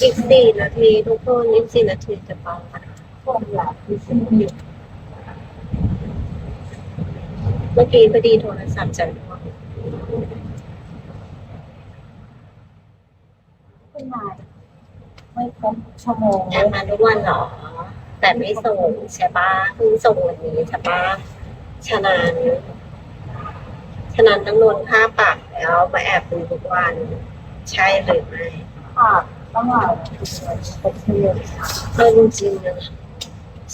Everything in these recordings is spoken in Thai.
อีกสี่นาทีทุกคนอีกสี่นาทีจะไปคนหลับที่ซึ่งอยู่เมื่อกี้พอดีโทรศัพท์จะร่วงขึ้นมาไม่ครบชั่วโมงแอบมาทุกวันเหรอ แต่ไม่ส่งใช่ปะเพิ่งส่งวันนี้ใช่ปะฉะนั้นฉะนั้นต้องโดนค่าปรับแล้วมาแอบดูทุกวัน ใช่หรือไม่ค่ะ ต้องหลับครบชั่วโมงเออจริงๆนะ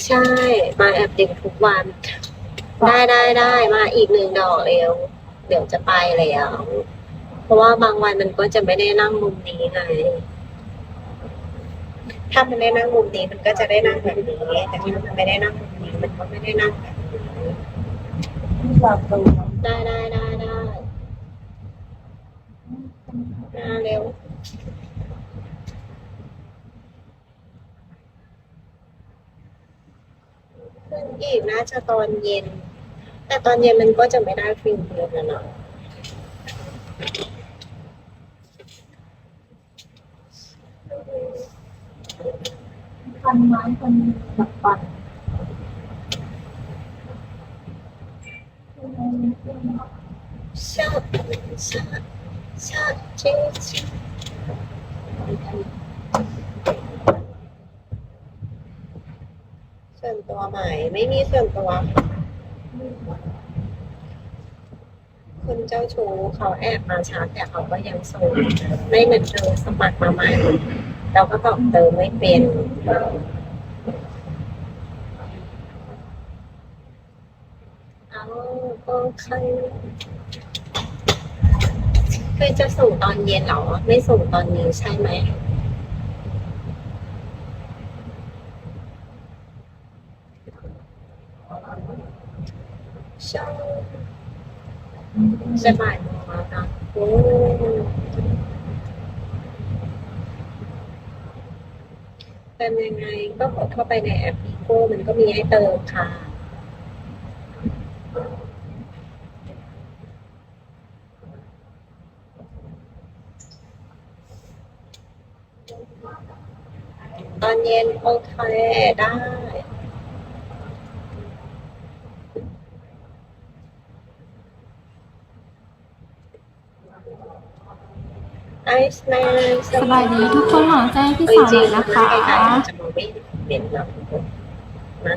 ใช่ มาแอบดึงทุกวัน ได้ได้ได้มาอีกหนึ่งดอกเร็วเดี๋ยวจะไปแล้ว เพราะว่าบางวันมันก็จะไม่ได้นั่งมุมนี้ไงถ้ามันได้นั่งมุมนี้มันก็จะได้นั่งแบบนี้ แต่ถ้ามันไม่ได้นั่งมุมนี้มันก็ไม่ได้นั่งแบบนี้ได้ได้ได้ได้มาเร็ว ขึ้ นอีกน่าจะตอนเย็น แต่ตอนเย็นมันก็จะไม่ได้ฟิลเดียวกันเนาะพันไม้พันหลับปันชาชาชาจริงจริง ส่วนตัวใหม่ไม่มีส่วนตัวค่ะคนเจ้าชู้เขาแอบมาช้าแต่เขาก็ยังโสดไม่เหมือนเธอสมัครมาใหม่เราก็ตอบเติมไม่เป็นเอาโอเคคือจะส่งตอนเย็นเหรอ ไม่ส่งตอนนี้ใช่ไหม ใช่ จะบ่ายมโอ้เติมยังไงก็กดเข้าไปในแอป e โ o มันก็มีให้เติมค่ะ ตอนเย็นโอเคได้ ไอซ์แมน สบายดีทุกคนหลังแจ้งพี่สาวหน่อยนะคะอาจจะมองไม่เห็นนะนะ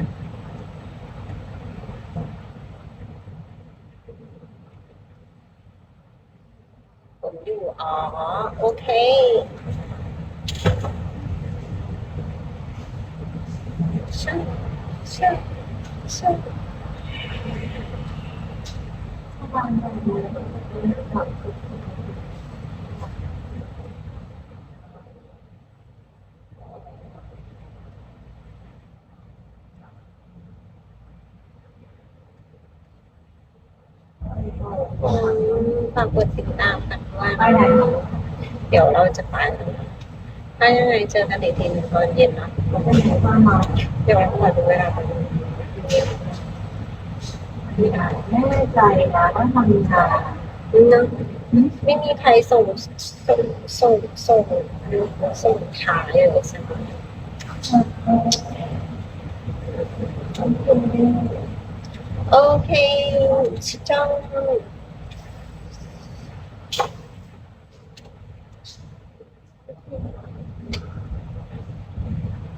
ผมอยู่อ๋อโอเคใช่ใช่ใช่ วันวันเดียวหลับ อืม ฝากกดติดตามกันว่าเดี๋ยวเราจะไปแล้วนะถ้ายังไงเจอกันอีกทีหนึ่งตอนเย็นนะเนางมาเดี๋ยวขอดูเวลาไปไม่ได้แน่ใจนะต้องทำงานนะไม่มีใครส่งส่งส่งส่งส่งขายเลยใช่ไหมโอเคจ้อ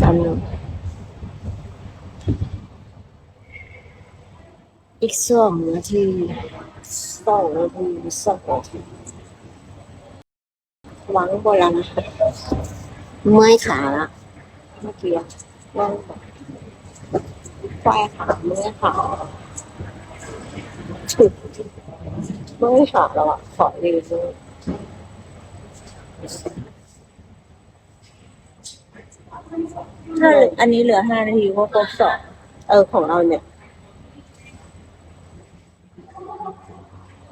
จำหนึ่งอีกสองนาทีสองนาทีสองนาทีวางบนแล้วนะเมื่อยขาละเมื่อกี้นั่งแบบควายขาเมื่อยขาฉุดเมื่อยขาแล้วอะขอยืนด้วย ถ้าอันนี้เหลือห้านาทีก็ครบสองเออของเราเนี่ย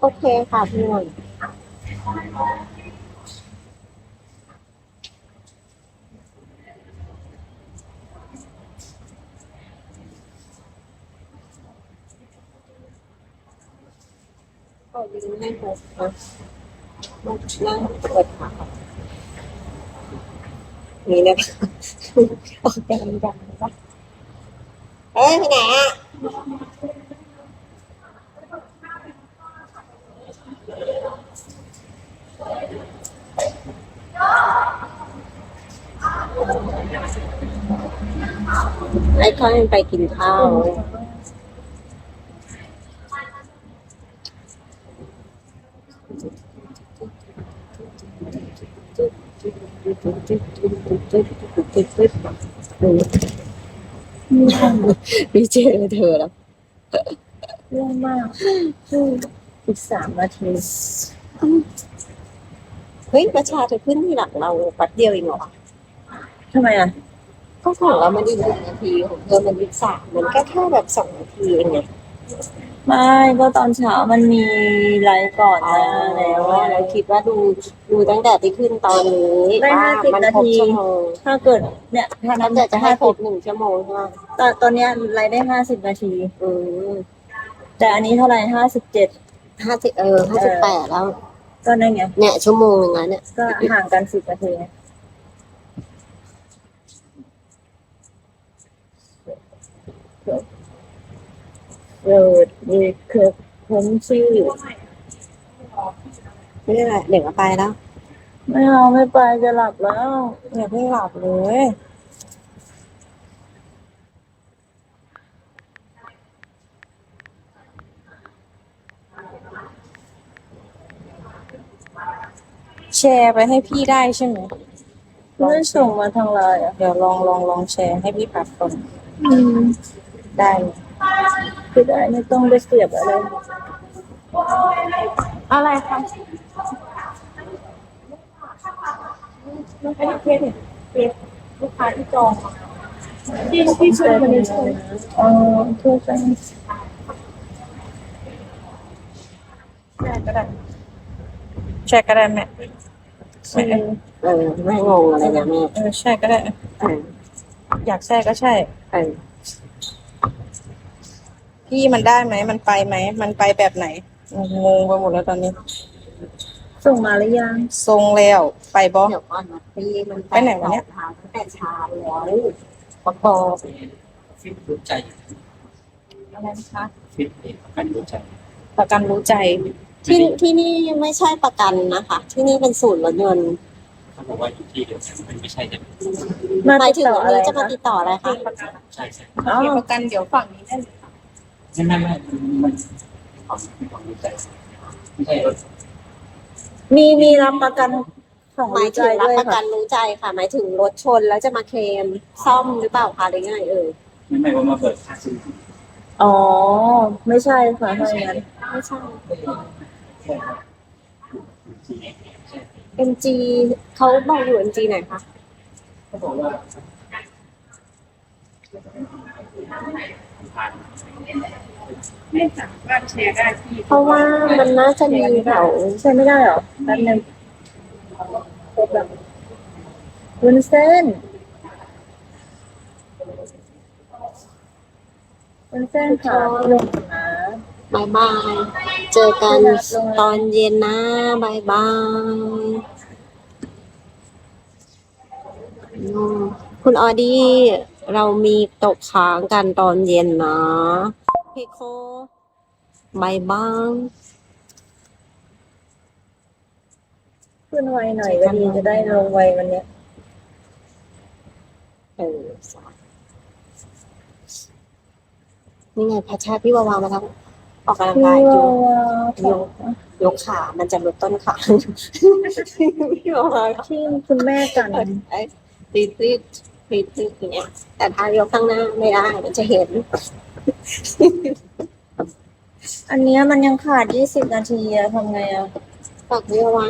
โอเคค่ะพี่นนท์ก็ดีไม่หกนะนั่งเปิดขา นี่นะคะโอ้ยดังดังปะเอ้ยไปไหนอะไอ้ค่อยไปกินข้าว พี่เจอเธอแล้วเรื่องมากอีกสามนาทีเฮ้ยประชาเธอขึ้นที่หลังเราแป๊บเดียวเองเหรอทำไมอะก็ของเรามันอีกหนึ่งนาทีของเธอมันอีกสามมันก็แค่แบบสองนาทีเองไง ไม่ก็ตอนเช้ามันมีไลฟ์ก่อนนะแล้วเราคิดว่าดูดูตั้งแต่ที่ขึ้นตอนนี้ได้ว่า50มันนาครบที ชั่วโมงถ้าเกิด เนี่ยถ้าถ้านั้นเกิดจะให้ห้าครสิบบหนึ่งชั่วโมงใช่ไหมตอนตอนเนี้ยไลฟ์ได้ห้าสิบนาที อืมแต่อันนี้เท่าไหร่ห้าสิบเจ็ดห้าสิบเออห้าสิบแปดแล้ว ก็นั่นไงเนี่ยชั่วโมงหนึ่งแล้วเนี่ย ก็ห่างกันสิบนาทีไง โรดดีเคิร์ผมชื่อนี่แหละเดี๋ยวก็ไปแล้ว ไม่เอาไม่ไปจะหลับแล้วอย่าเพิ่งหลับเลยแชร์ไปให้พี่ได้ใช่ไหมไม่ส่งมาทางไลน์อะเดี๋ยวลองลองลองแชร์ให้พี่ปัดก่อนอืมได้ คือได้ไม่ต้องไปเสียบอะไร อะไรคะลูกค้าที่จองที่ที่เชิญมาในช่วงอ๋อถูกใจแชร์ก็ได้แชร์ก็ได้แม่ใช่เออไม่งงอะไรนะแม่เออแชร์ก็ได้เอออยากแชร์ก็ใช่เออ พี่มันได้ไหม มันไปไหม มันไปแบบไหน งงไปหมดแล้วตอนนี้ ส่งมาหรือยัง ทรงแล้ว ไปบอ เดี๋ยวก่อนนะพี่มันไปไหนวะเนี่ยทางตั้งแต่เช้าแล้วประกอบฟิตรู้ใจอะไรนะคะฟิตเองประกันรู้ใจประกันรู้ใจ ที่ที่นี่ไม่ใช่ประกันนะคะ ที่นี่เป็นศูนย์รถยนต์เขาบอกว่าอยู่ที่เดียวกันมันไม่ใช่ใช่ไหมมาหมายติดถึงต่อวันอะไรนี้จะมาคะติดต่ออะไรคะ ใช่ใช่ อ๋อมีประกันเดี๋ยวฝั่งนี้ได้เลย ไม่ไม่ไม่มันความความรู้ใจไม่ใช่รถมีมีรับประกันของหมายวิถึจังยรับด้วยประกัค่ะนรู้ใจค่ะ หมายถึงรถชนแล้วจะมาเคลมซ่อมหรือเปล่าคะหรือยังไงเอ่ยไม่ไม่ว่ามาเปิดค่าซื้ออ๋อ ไม่ใช่ค่ะถ้าอย่างนั้นไม่ใช่ใช่ครับจริงใช่ MG เขาบอกอยู่ MG ไหนคะเขาบอกว่า ผ่านไม่สามารถแชร์ได้ที่เพราะว่ามันน่าจะมีแถวใช่ไม่ได้เหรอแป๊บนึงครบแล้ววุ้นเส้นวุ้นเส้นค่ะพี่ลงหาบายบาย เจอกันตอนเย็นนะบายบายอืมคุณออดี้ เรามีตกค้างกันตอนเย็นนะพี่โคบายบายขึ้นไวหน่อยก็ดีจะได้ลงไววันเนี้ยเออสานี่ไงพัชชาพี่วาวามาทำออกกำลังพี่กายอยู่ว่ายกยกขา มันจะลดต้นขาพี่วาวาที่คุณแม่กันไอ้ตี ตีตีตีอย่างเงี้ย แต่ถ้ายกข้างหน้าไม่ได้มันจะเห็น อันเนี้ยมันยังขาดยี่สิบนาทีอะทำไงอะ ฝากพี่วาวา